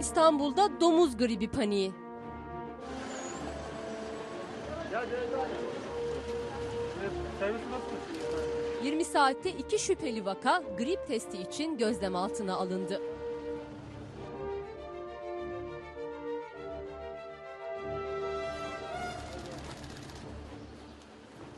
İstanbul'da domuz gribi paniği. Servis nasıl? 20 saatte iki şüpheli vaka grip testi için gözlem altına alındı.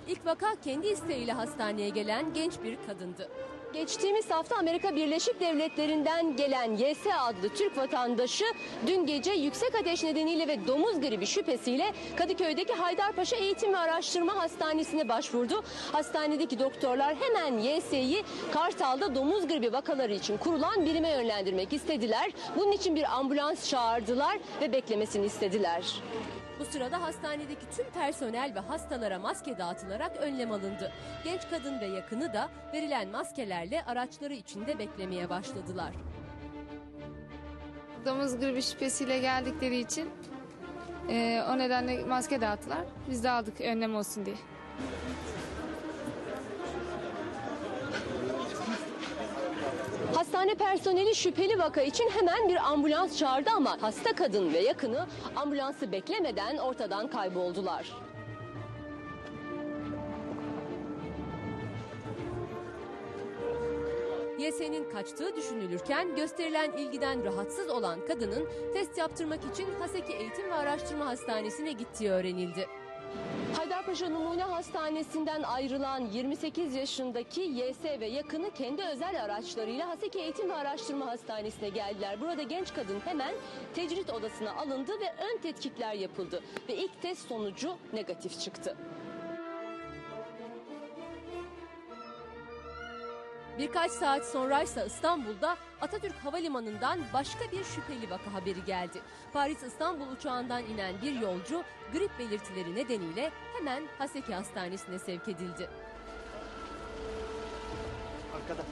İlk vaka kendi isteğiyle hastaneye gelen genç bir kadındı. Geçtiğimiz hafta Amerika Birleşik Devletleri'nden gelen YS adlı Türk vatandaşı dün gece yüksek ateş nedeniyle ve domuz gribi şüphesiyle Kadıköy'deki Haydarpaşa Eğitim ve Araştırma Hastanesi'ne başvurdu. Hastanedeki doktorlar hemen YS'yi Kartal'da domuz gribi vakaları için kurulan birime yönlendirmek istediler. Bunun için bir ambulans çağırdılar ve beklemesini istediler. Bu sırada hastanedeki tüm personel ve hastalara maske dağıtılarak önlem alındı. Genç kadın ve yakını da verilen maskelerle araçları içinde beklemeye başladılar. Domuz gribi şüphesiyle geldikleri için eee, o nedenle maske dağıttılar. Biz de aldık önlem olsun diye. Hastane personeli şüpheli vaka için hemen bir ambulans çağırdı ama hasta kadın ve yakını ambulansı beklemeden ortadan kayboldular. YS'nin kaçtığı düşünülürken gösterilen ilgiden rahatsız olan kadının test yaptırmak için Haseki Eğitim ve Araştırma Hastanesi'ne gittiği öğrenildi. Haydarpaşa Numune Hastanesi'nden ayrılan 28 yaşındaki YS ve yakını kendi özel araçlarıyla Haseki Eğitim ve Araştırma Hastanesi'ne geldiler. Burada genç kadın hemen tecrit odasına alındı ve ön tetkikler yapıldı. Ve ilk test sonucu negatif çıktı. Birkaç saat sonraysa İstanbul'da Atatürk Havalimanı'ndan başka bir şüpheli vaka haberi geldi. Paris İstanbul uçağından inen bir yolcu grip belirtileri nedeniyle hemen Haseki Hastanesi'ne sevk edildi. Arkada.